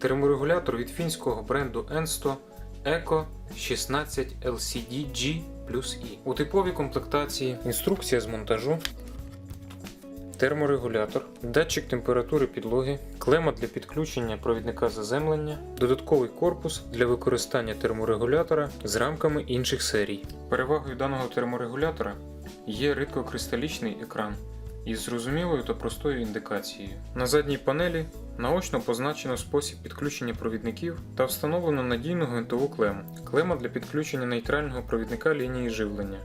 терморегулятор від фінського бренду Ensto Eco 16 LCD G плюс E. У типовій комплектації інструкція з монтажу, терморегулятор, датчик температури підлоги, клема для підключення провідника заземлення, додатковий корпус для використання терморегулятора з рамками інших серій. Перевагою даного терморегулятора є рідкокристалічний екран із зрозумілою та простою індикацією. На задній панелі наочно позначено спосіб підключення провідників та встановлено надійну гвинтову клему. Клема для підключення нейтрального провідника лінії живлення.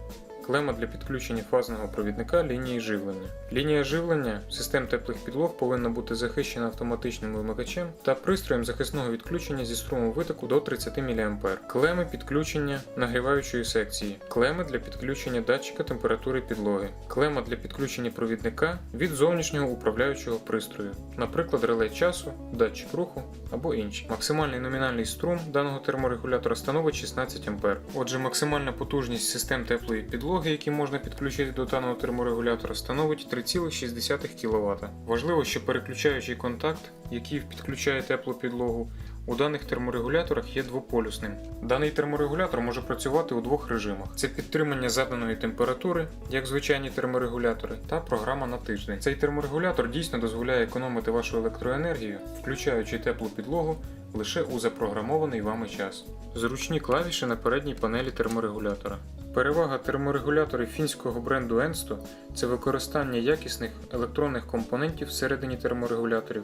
Клема для підключення фазного провідника лінії живлення. Лінія живлення систем теплих підлог повинна бути захищена автоматичним вимикачем та пристроєм захисного відключення зі струмом витоку до 30 мА. Клеми підключення нагріваючої секції. Клеми для підключення датчика температури підлоги. Клема для підключення провідника від зовнішнього управляючого пристрою, наприклад, реле часу, датчик руху або інші. Максимальний номінальний струм даного терморегулятора становить 16 А. Отже, максимальна потужність систем теплої підлоги, які можна підключити до даного терморегулятора, становить 3,6 кВт. Важливо, що переключаючий контакт, який підключає теплу підлогу, у даних терморегуляторах є двополюсним. Даний терморегулятор може працювати у двох режимах: це підтримання заданої температури, як звичайні терморегулятори, та програма на тиждень. Цей терморегулятор дійсно дозволяє економити вашу електроенергію, включаючи теплу підлогу лише у запрограмований вами час. Зручні клавіші на передній панелі терморегулятора. Перевага терморегуляторів фінського бренду Ensto – це використання якісних електронних компонентів всередині терморегуляторів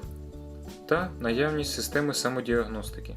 та наявність системи самодіагностики.